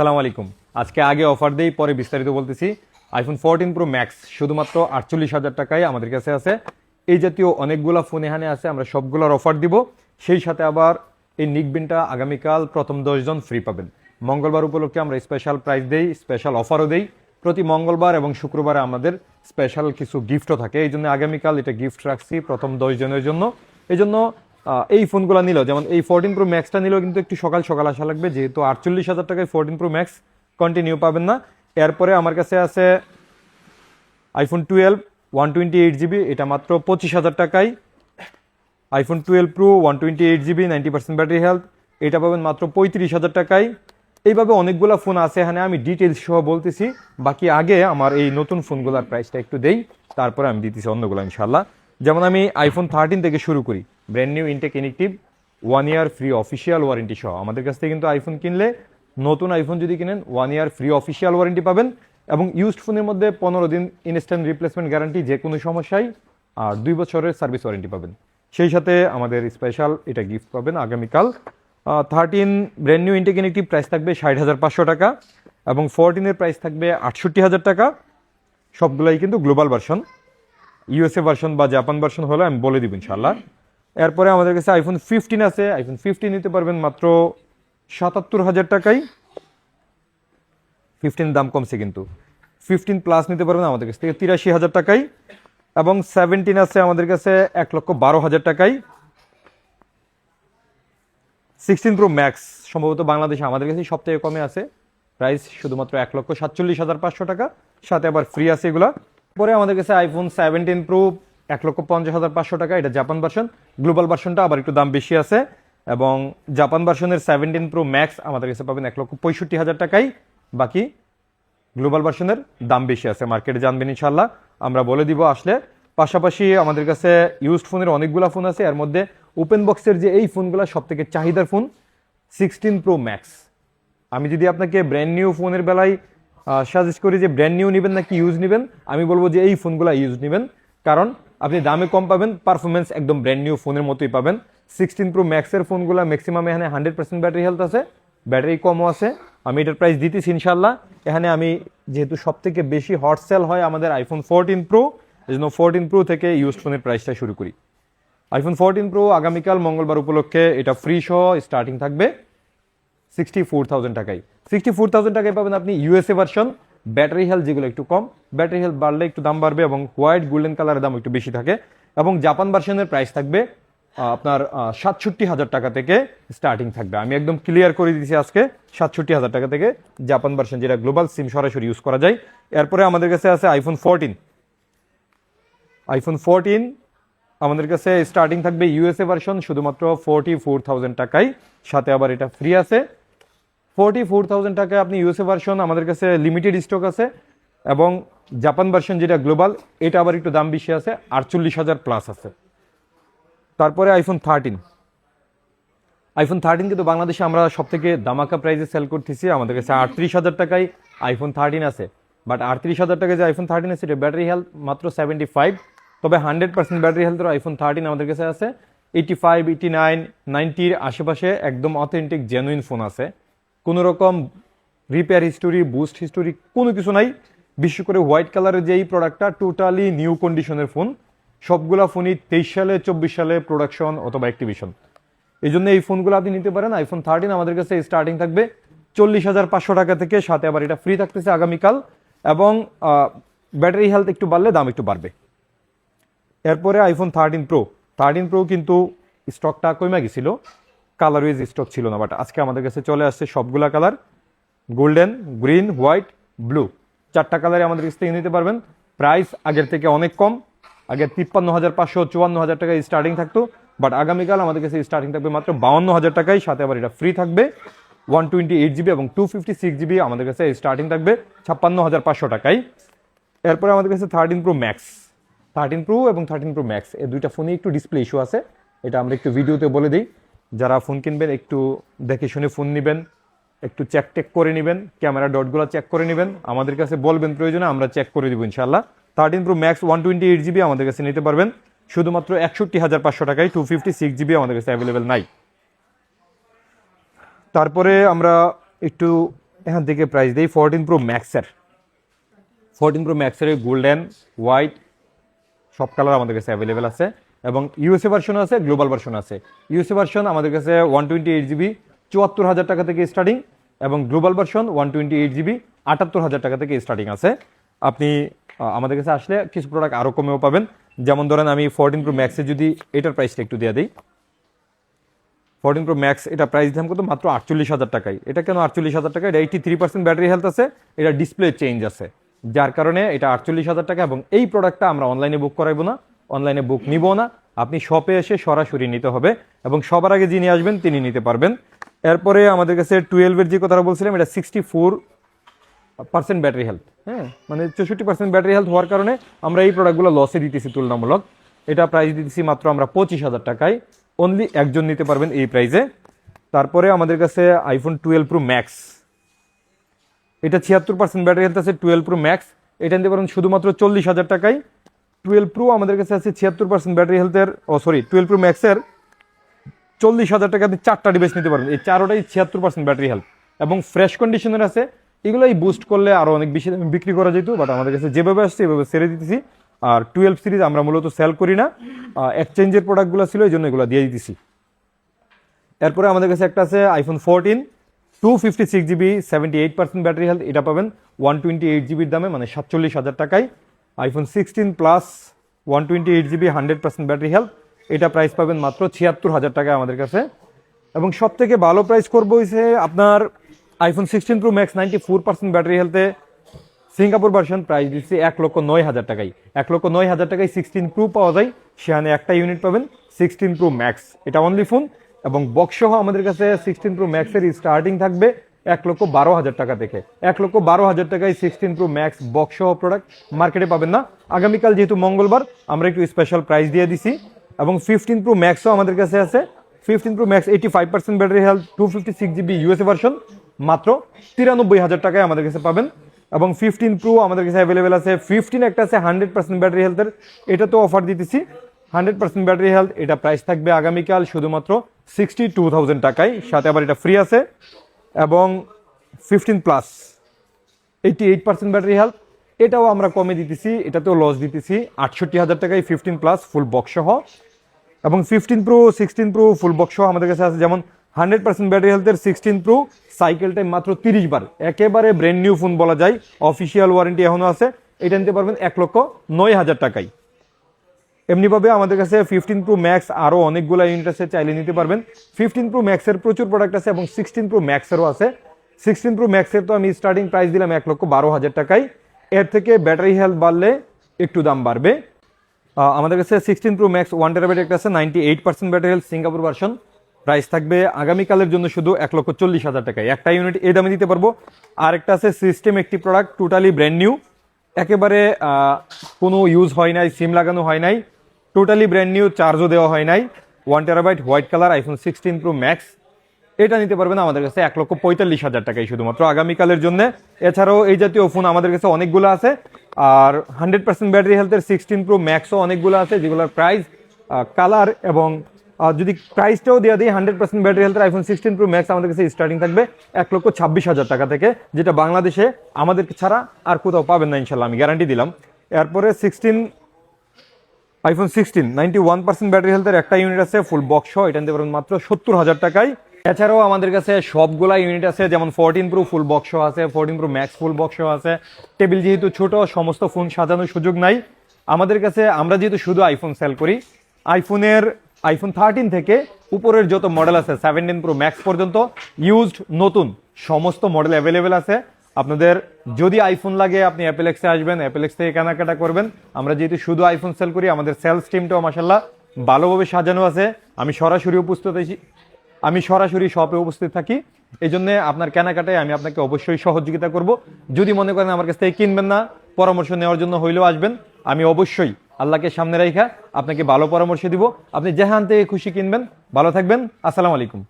আসসালামু আলাইকুম। আজকে আগে অফার দেই, পরে বিস্তারিত বলতেছি। আইফোন ফোরটিন প্রো ম্যাক্স শুধুমাত্র আটচল্লিশ হাজার টাকায় আমাদের কাছে আছে। এই জাতীয় অনেকগুলো ফোন এখানে আছে, আমরা সবগুলোর অফার দিব। সেই সাথে আবার এই নিকবিনটা আগামীকাল প্রথম দশজন ফ্রি পাবেন। মঙ্গলবার উপলক্ষে আমরা স্পেশাল প্রাইস দেই স্পেশাল অফারও দেই। প্রতি মঙ্গলবার এবং শুক্রবারে আমাদের স্পেশাল কিছু গিফটও থাকে। এই জন্য আগামীকাল এটা গিফট রাখছি প্রথম দশ জনের জন্য। এই জন্য এই ফোনগুলো নিল। যেমন এই ফোরটিন প্রো ম্যাক্সটা নিলেও কিন্তু একটু সকাল সকাল আসা লাগবে, যেহেতু আটচল্লিশ হাজার টাকায় ফোরটিন প্রো ম্যাক্স কন্টিনিউ পাবেন না। এরপরে আমার কাছে আছে iPhone twelve one twenty eight GB এটা মাত্র পঁচিশ হাজার টাকায়। IPhone twelve pro one twenty eight GB ninety percent battery health এটা পাবেন মাত্র পঁয়ত্রিশ হাজার টাকায়। এইভাবে অনেকগুলো ফোন আছে, এখানে আমি ডিটেলস সহ বলতেছি। বাকি আগে আমার এই নতুন ফোনগুলোর প্রাইসটা একটু দেই, তারপরে আমি দিতেছি অন্যগুলো ইনশাল্লাহ যেমন আমি আইফোন থার্টিন থেকে শুরু করি। Brand new intact inactive one year free official warranty সহ। আমাদের কাছ থেকে কিন্তু আইফোন কিনলে নতুন আইফোন যদি কিনেন one year free official warranty পাবেন এবং ইউজড ফোনের মধ্যে পনেরো দিন ইনস্ট্যান্ট রিপ্লেসমেন্ট গ্যারান্টি যে কোনো সমস্যায়, আর দুই বছরের সার্ভিস ওয়ারেন্টি পাবেন। সেই সাথে আমাদের স্পেশাল এটা গিফট পাবেন আগামীকাল। Thirteen brand new intact inactive price থাকবে ষাট হাজার পাঁচশো টাকা এবং ফোরটিনের প্রাইস থাকবে আটষট্টি হাজার টাকা। সবগুলাই কিন্তু গ্লোবাল ভার্সন ইউএসএ ভার্সন বা জাপান ভার্সন হলে আমি বলে দিব ইনশাল্লাহ এরপরে আমাদের কাছে আইফোন ফিফটিন আছে। আইফোন ফিফটিন নিতে পারবেন মাত্র সাতাত্তর হাজার টাকায়। ফিফটিন দাম কমছে কিন্তু। ফিফটিন প্লাস নিতে পারবেন আমাদের কাছ থেকে তিরাশি হাজার টাকায়। এবং সেভেন্টিন আছে আমাদের কাছে এক লক্ষ বারো হাজার টাকায়। সিক্সটিন প্রো ম্যাক্স সম্ভবত বাংলাদেশে আমাদের কাছে সব থেকে কমে আছে। প্রাইস শুধুমাত্র এক লক্ষ সাতচল্লিশ হাজার পাঁচশো টাকা। সাথে আবার ফ্রি আছে এগুলা। পরে আমাদের কাছে আইফোন সেভেন্টিন প্রো এক লক্ষ পঞ্চাশ হাজার পাঁচশো টাকা, এটা জাপান ভার্সন গ্লোবাল ভার্সনটা আবার একটু দাম বেশি আছে। এবং জাপান ভার্সনের সেভেন্টিন প্রো ম্যাক্স আমাদের কাছে পাবেন এক লক্ষ পঁয়ষট্টি হাজার টাকাই। বাকি গ্লোবাল ভার্সনের দাম বেশি আছে মার্কেটে জানবেন ইনশাল্লাহ আমরা বলে দিব আসলে। পাশাপাশি আমাদের কাছে ইউজড ফোনের অনেকগুলো ফোন আছে। এর মধ্যে ওপেন বক্সের যে এই ফোনগুলো সব থেকে চাহিদার ফোন সিক্সটিন প্রো ম্যাক্স আমি যদি আপনাকে ব্র্যান্ড নিউ ফোনের বেলায় সাজেস্ট করি যে ব্র্যান্ড নিউ নেবেন নাকি ইউজ নেবেন, আমি বলব যে এই ফোনগুলো ইউজ নেবেন। কারণ আপনি দামে কম পাবেন পারফরমেন্স একদম ব্র্যান্ড নিউ ফোনের মতোই পাবেন। সিক্সটিন প্রো ম্যাক্সের ফোনগুলো ম্যাক্সিমাম এখানে হান্ড্রেড পার্সেন্ট ব্যাটারি হেলথ আছে ব্যাটারি কমও আছে। আমি এটার প্রাইস দিতেছি ইনশাল্লাহ এখানে আমি যেহেতু সব থেকে বেশি হট সেল হয় আমাদের আইফোন ফোরটিন প্রো এই জন্য ফোরটিন প্রো থেকে ইউজ ফোনের প্রাইসটা শুরু করি। আইফোন ফোরটিন প্রো আগামীকাল মঙ্গলবার উপলক্ষে এটা ফ্রি সহ স্টার্টিং থাকবে। সিক্সটি ফোর থাউজেন্ড টাকায়। সিক্সটি ফোর থাউজেন্ড টাকায় পাবেন আপনি ইউএসএ ভার্সন ব্যাটারি হেলথ যেগুলো একটু কম ব্যাটারি হেলথ বাড়লে একটু দাম বাড়বে এবং হোয়াইট গোল্ডেন কালারের দাম একটু বেশি থাকে এবং জাপান ভার্সনের প্রাইস থাকবে আপনার সাতষট্টি হাজার টাকা থেকে স্টার্টিং থাকবে। আমি একদম ক্লিয়ার করে দিয়েছি আজকে, সাতষট্টি হাজার টাকা থেকে জাপান ভার্সন যেটা গ্লোবাল সিম সরাসরি ইউজ করা যায়। এরপরে আমাদের কাছে আছে আইফোন ফোরটিন আইফোন ফোরটিন আমাদের কাছে স্টার্টিং থাকবে ইউএসএ ভার্সন শুধুমাত্র ফোরটি ফোর থাউজেন্ড টাকায়। সাথে আবার এটা ফ্রি আছে। ফোরটি ফোর থাউজেন্ড টাকায় আপনি ইউএসএ ভার্সন আমাদের কাছে লিমিটেড স্টক আছে এবং জাপান ভার্সন যেটা গ্লোবাল এটা আবার একটু দাম বেশি আছে, আটচল্লিশ হাজার প্লাস আছে। তারপরে আইফোন থার্টিন আইফোন থার্টিন কিন্তু বাংলাদেশে আমরা সব থেকে দামাকা প্রাইসে সেল করতেছি, আমাদের কাছে আটত্রিশ হাজার টাকায় আইফোন থার্টিন আছে। বাট আটত্রিশ হাজার টাকায় যে আইফোন থার্টিন আছে, এটা ব্যাটারি হেলথ মাত্র সেভেন্টি ফাইভ তবে হান্ড্রেড পার্সেন্ট ব্যাটারি হেলথের আইফোন থার্টিন আমাদের কাছে আছে। এইটি ফাইভ এইটি নাইন নাইনটির আশেপাশে একদম অথেন্টিক জেনুইন ফোন আছে। কোনো রকম রিপেয়ার হিস্টোরি বুস্ট হিস্টোরি কোনো কিছু নাই। বিশেষ করে হোয়াইট কালারের যে এই প্রোডাক্টটা টোটালি নিউ কন্ডিশনের ফোন সবগুলা ফোনই তেইশ সালে, চব্বিশ সালে প্রোডাকশন অথবা অ্যাক্টিভিশন এই জন্য এই ফোনগুলো আপনি নিতে পারেন। আইফোন থার্টিন আমাদের কাছে স্টার্টিং থাকবে। চল্লিশ হাজার পাঁচশো টাকা থেকে সাথে আবার এটা ফ্রি থাকতেছে আগামীকাল এবং ব্যাটারি হেলথ একটু বাড়লে দাম একটু বাড়বে। এরপরে iPhone thirteen pro thirteen pro কিন্তু স্টকটা কমে গেছিল। কালার ওয়াইজ স্টক ছিল না বাট আজকে আমাদের কাছে চলে আসছে সবগুলা colour. Golden green white blue চারটা কালারে আমাদের কাছ থেকে নিতে পারবেন। প্রাইস আগের থেকে অনেক কম। আগে তিপ্পান্ন হাজার পাঁচশো, চুয়ান্ন হাজার টাকায় স্টার্টিং থাকতো বাট আগামীকাল আমাদের কাছে স্টার্টিং থাকবে মাত্র বাউন্ন হাজার টাকায়, সাথে আবার এটা ফ্রি থাকবে। ওয়ান টোয়েন্টি এইট জিবি এবং টু ফিফটি সিক্স জিবি আমাদের কাছে স্টার্টিং থাকবে ছাপ্পান্ন হাজার পাঁচশো টাকায়। এরপরে আমাদের কাছে thirteen pro max thirteen pro এবং থার্টিন প্রো ম্যাক্স এই দুইটা ফোনে একটু ডিসপ্লে ইস্যু আছে। এটা আমরা একটু ভিডিওতে বলে দিই। যারা ফোন কিনবেন, একটু দেখে শুনে ফোন নেবেন, একটু চেক টেক করে নেবেন ক্যামেরা ডটগুলো চেক করে নেবেন। আমাদের কাছে বলবেন প্রয়োজনে আমরা চেক করে দিব ইনশাল্লাহ thirteen pro max one twenty eight GB আমাদের কাছে নিতে পারবেন। শুধুমাত্র একষট্টি হাজার পাঁচশো টাকায় টু ফিফটি সিক্স জিবি আমাদের কাছে অ্যাভেলেবেল নাই। তারপরে আমরা একটু এখান থেকে প্রাইস দিই ফোরটিন প্রো ম্যাক্সের ফোরটিন প্রো ম্যাক্সের গোল্ডেন হোয়াইট সব কালার আমাদের কাছে অ্যাভেলেবেল আছে। এবং ইউএসএ ভার্সন আছে গ্লোবাল ভার্সন আছে। ইউএসএ ভার্সন আমাদের কাছে ওয়ান টোয়েন্টি এইট জিবি চুয়াত্তর হাজার টাকা থেকে স্টার্টিং এবং global version one twenty eight GB আটাত্তর হাজার টাকা থেকে স্টার্টিং আছে। আপনি আমাদের কাছে আসলে কিছু প্রোডাক্ট আরও কমেও পাবেন। যেমন ধরেন আমি ফোরটিন প্রো ম্যাক্সে যদি এটার প্রাইসটা একটু দিয়ে দিই। ফোরটিন প্রো ম্যাক্স এটা প্রাইস দাম কত? মাত্র আটচল্লিশ হাজার টাকায়। এটা কেন আটচল্লিশ হাজার টাকা? এটা eighty three percent battery health আছে, এটা ডিসপ্লে চেঞ্জ আছে। যার কারণে এটা আটচল্লিশ হাজার টাকা এবং এই প্রোডাক্টটা আমরা অনলাইনে বুক করাইবো না। অনলাইনে বুক নিব না। আপনি শপে এসে সরাসরি নিতে হবে এবং সবার আগে যিনি আসবেন তিনি নিতে পারবেন। এরপরে আমাদের কাছে টুয়েলভের যে কথাটা বলছিলাম, এটা sixty four percent battery health হ্যাঁ মানে চৌষট্টি পার্সেন্ট ব্যাটারি হেলথ হওয়ার কারণে আমরা এই প্রোডাক্টগুলো লসে দিতেছি তুলনামূলক। এটা প্রাইস দিতেছি মাত্র আমরা পঁচিশ হাজার টাকায়। অনলি একজন নিতে পারবেন এই প্রাইজে তারপরে আমাদের কাছে আইফোন টুয়েলভ প্রো ম্যাক্স এটা ছিয়াত্তর পার্সেন্ট ব্যাটারি হেলথ আছে টুয়েলভ প্রো ম্যাক্স এটা নিতে পারেন শুধুমাত্র চল্লিশ হাজার টাকায়। টুয়েলভ প্রো আমাদের কাছে আছে ছিয়াত্তর পার্সেন্ট ব্যাটারি হেলথের ও সরি টুয়েলভ প্রো ম্যাক্সের চল্লিশ হাজার টাকা আপনি চারটা ডিভাইস নিতে পারবেন। এই চারোটাই ছিয়াত্তর পার্সেন্ট ব্যাটারি হেলথ এবং ফ্রেশ কন্ডিশনের আছে, এগুলোই বুস্ট করলে আরও অনেক বেশি দামে বিক্রি করা যেত বাট আমাদের কাছে যেভাবে আসছে, এভাবে সেরে দিতেছি। আর টুয়েলভ সিরিজ আমরা মূলত সেল করি না এক্সচেঞ্জের প্রোডাক্টগুলো ছিল, এই জন্য এগুলো দিয়ে দিতেছি। এরপরে আমাদের কাছে একটা আছে iPhone fourteen two fifty six GB seventy eight percent battery health এটা পাবেন ওয়ান টোয়েন্টি এইট জিবির দামে মানে সাতচল্লিশ হাজার টাকায়। IPhone sixteen plus one twenty eight GB hundred percent battery health এটা প্রাইস পাবেন মাত্র ছিয়াত্তর হাজার টাকা আমাদের কাছে। এবং সব থেকে ভালো প্রাইস করব হয়েছে আপনার iPhone sixteen pro max ninety four percent battery হেলথে Singapore version price দিচ্ছি এক লক্ষ নয় হাজার টাকায়। এক লক্ষ নয় হাজার টাকায় সিক্সটিন প্রো পাওয়া যায়। সেখানে একটা ইউনিট পাবেন সিক্সটিন প্রো ম্যাক্স এটা অনলি ফোন এবং বক্স সহ আমাদের কাছে সিক্সটিন প্রো ম্যাক্সের স্টার্টিং থাকবে। এক লক্ষ বারো হাজার টাকা থেকে এক লক্ষ বারো হাজার টাকায় সিক্সটিন প্রো ম্যাক্স বক্স সহ প্রোডাক্ট মার্কেটে পাবেন না। আগামীকাল যেহেতু মঙ্গলবার, আমরা একটু স্পেশাল প্রাইস দিয়ে দিছি। এবং ফিফটিন প্রো ম্যাক্সও আমাদের কাছে আছে। Fifteen pro max eighty five percent battery health two fifty six GB USA version মাত্র তিরানব্বই হাজার টাকায় আমাদের কাছে পাবেন। এবং ফিফটিন প্রো আমাদের কাছে অ্যাভেলেবেল আছে। ফিফটিন একটা আছে হান্ড্রেড পার্সেন্ট ব্যাটারি হেলথের এটা তো অফার দিতেছি। হান্ড্রেড পার্সেন্ট ব্যাটারি হেলথ এটা প্রাইস থাকবে আগামীকাল শুধুমাত্র সিক্সটি টু থাউজেন্ড টাকায়। সাথে আবার এটা ফ্রি আছে। এবং fifteen plus eighty eight percent battery health এটাও আমরা কমে দিতেছি, এটাতেও লস দিতেছি। আটষট্টি হাজার টাকায় ফিফটিন প্লাস ফুল বক্স সহ। এবং fifteen pro sixteen pro full box সহ আমাদের কাছে আছে যেমন হান্ড্রেড পার্সেন্ট ব্যাটারি হেলথের সিক্সটিন প্রো সাইকেল টাইম মাত্র তিরিশ বার। একেবারে ব্র্যান্ড নিউ ফোন বলা যায় অফিসিয়াল ওয়ারেন্টি এখনও আছে, এটা নিতে পারবেন এক লক্ষ নয় হাজার টাকায়। এমনিভাবে আমাদের কাছে ফিফটিন প্রো ম্যাক্স আরও অনেকগুলো ইউনিট আছে, চাইলে নিতে পারবেন। ফিফটিন প্রো ম্যাক্সের প্রচুর প্রোডাক্ট আছে এবং সিক্সটিন প্রো ম্যাক্সেরও আছে। সিক্সটিন প্রো ম্যাক্সের তো আমি স্টার্টিং প্রাইস দিলাম এক লক্ষ বারো হাজার টাকায়। এর থেকে ব্যাটারি হেলথ বাড়লে একটু দাম বাড়বে। আমাদের কাছে sixteen pro max one terabyte একটা আছে ninety eight percent battery health Singapore version price থাকবে আগামীকালের জন্য শুধু এক লক্ষ চল্লিশ হাজার টাকায়। একটা ইউনিট এই দামে দিতে পারব। আর একটা আছে সিস্টেম একটি প্রোডাক্ট টোটালি ব্র্যান্ড নিউ একেবারে কোনো ইউজ হয় নাই সিম লাগানো হয় নাই। টোটালি ব্র্যান্ড নিউ চার্জও দেওয়া হয় নাই। One terabyte white colour iPhone sixteen pro max এটা নিতে পারবেন আমাদের কাছে এক লক্ষ পঁয়তাল্লিশ হাজার টাকাই শুধুমাত্র আগামীকালের জন্য। এছাড়াও এই জাতীয় ফোন আমাদের কাছে অনেকগুলো আছে। আর হান্ড্রেড পার্সেন্ট ব্যাটারি হেলথের সিক্সটিন প্রো ম্যাক্সও অনেকগুলো আছে, যেগুলোর প্রাইস কালার এবং যদি প্রাইসটাও দেওয়া দিই হান্ড্রেড পার্সেন্ট ব্যাটারি হেলথের আইফোন সিক্সটিন প্রো ম্যাক্স আমাদের কাছে স্টার্টিং থাকবে এক লক্ষ ছাব্বিশ হাজার টাকা থেকে, যেটা বাংলাদেশে আমাদের ছাড়া আর কোথাও পাবেন না, ইনশাল্লাহ, আমি গ্যারান্টি দিলাম। এরপরে sixteen iPhone sixteen ninety one percent battery হেলথের একটা ইউনিট আছে ফুল বক্স এটা নিতে পারবেন মাত্র সত্তর হাজার টাকায়। এছাড়াও আমাদের কাছে সবগুলা ইউনিট আছে, যেমন ফোরটিন প্রো ফুল বক্স আছে fourteen pro max full box আছে। টেবিল যেহেতু ছোট, সমস্ত ফোন সাজানোর সুযোগ নাই। আমাদের কাছে, আমরা যেহেতু শুধু আইফোন সেল করি আইফোনের আইফোন থার্টিন থেকে উপরের যত মডেল আছে সেভেন্টিন প্রো ম্যাক্স পর্যন্ত ইউজড নতুন, সমস্ত মডেল অ্যাভেলেবেল আছে। আপনাদের যদি আইফোন লাগে, আপনি অ্যাপেলেক্সে আসবেন অ্যাপেলেক্স থেকে কেনাকাটা করবেন। আমরা যেহেতু শুধু আইফোন সেল করি, আমাদের সেলস টিমটাও মাসাল্লাহ ভালোভাবে সাজানো আছে। আমি সরাসরি উপস্থিত আছি, আমি সরাসরি শপে উপস্থিত থাকি। এই জন্য আপনার কেনাকাটায় আমি আপনাকে অবশ্যই সহযোগিতা করব। যদি মনে করেন আমার কাছ থেকে কিনবেন না, পরামর্শ নেওয়ার জন্য হইলেও আসবেন, আমি অবশ্যই আল্লাহকে সামনে রাখা আপনাকে ভালো পরামর্শ দিব। আপনি যেখান থেকে খুশি কিনবেন, ভালো থাকবেন। আসসালামু আলাইকুম।